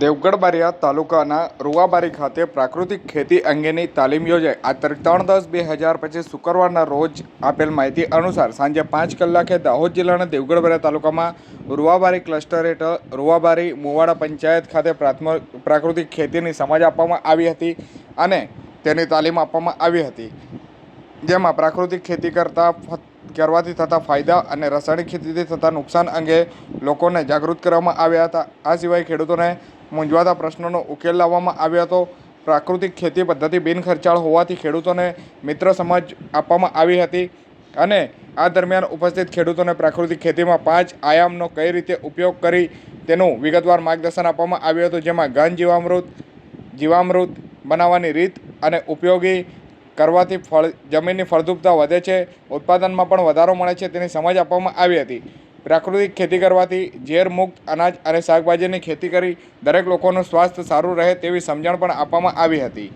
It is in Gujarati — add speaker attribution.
Speaker 1: દેવગઢ બારિયા તાલુકાના રૂવાબારી ખાતે પ્રાકૃતિક ખેતી અંગેની તાલીમ યોજાઈ. આ ત્રણ દસ બે હજાર પચીસ શુક્રવારના રોજ આપેલ માહિતી અનુસાર સાંજે પાંચ કલાકે દાહોદ જિલ્લાના દેવગઢ બારિયા તાલુકામાં રૂવાબારી ક્લસ્ટર હેઠળ રૂવાબારી મુવાડા પંચાયત ખાતે પ્રાથમિક પ્રાકૃતિક ખેતીની સમજ આપવામાં આવી હતી અને તેની તાલીમ આપવામાં આવી હતી. જેમાં પ્રાકૃતિક ખેતી કરતા કરવાથી થતા ફાયદા અને રાસાયણિક ખેતીથી થતા નુકસાન અંગે લોકોને જાગૃત કરવામાં આવ્યા હતા. આ સિવાય ખેડૂતોને મૂંઝવાતા પ્રશ્નોનો ઉકેલ લાવવામાં આવ્યો હતો. પ્રાકૃતિક ખેતી પદ્ધતિ બિનખર્ચાળ હોવાથી ખેડૂતોને મિત્ર સમજ આપવામાં આવી હતી અને આ દરમિયાન ઉપસ્થિત ખેડૂતોને પ્રાકૃતિક ખેતીમાં પાંચ આયામનો કઈ રીતે ઉપયોગ કરી તેનું વિગતવાર માર્ગદર્શન આપવામાં આવ્યું હતું, જેમાં ઘન જીવામૃત જીવામૃત બનાવવાની રીત અને ઉપયોગી કરવાથી ફળ, જમીનની ફળદ્રુપતા વધે છે, ઉત્પાદનમાં પણ વધારો મળે છે તેની સમજ આપવામાં આવી હતી. પ્રાકૃતિક ખેતી કરવાથી ઝેરમુક્ત અનાજ અને શાકભાજીની ખેતી કરી દરેક લોકોનું સ્વાસ્થ્ય સારું રહે તેવી સમજણ પણ આપવામાં આવી હતી.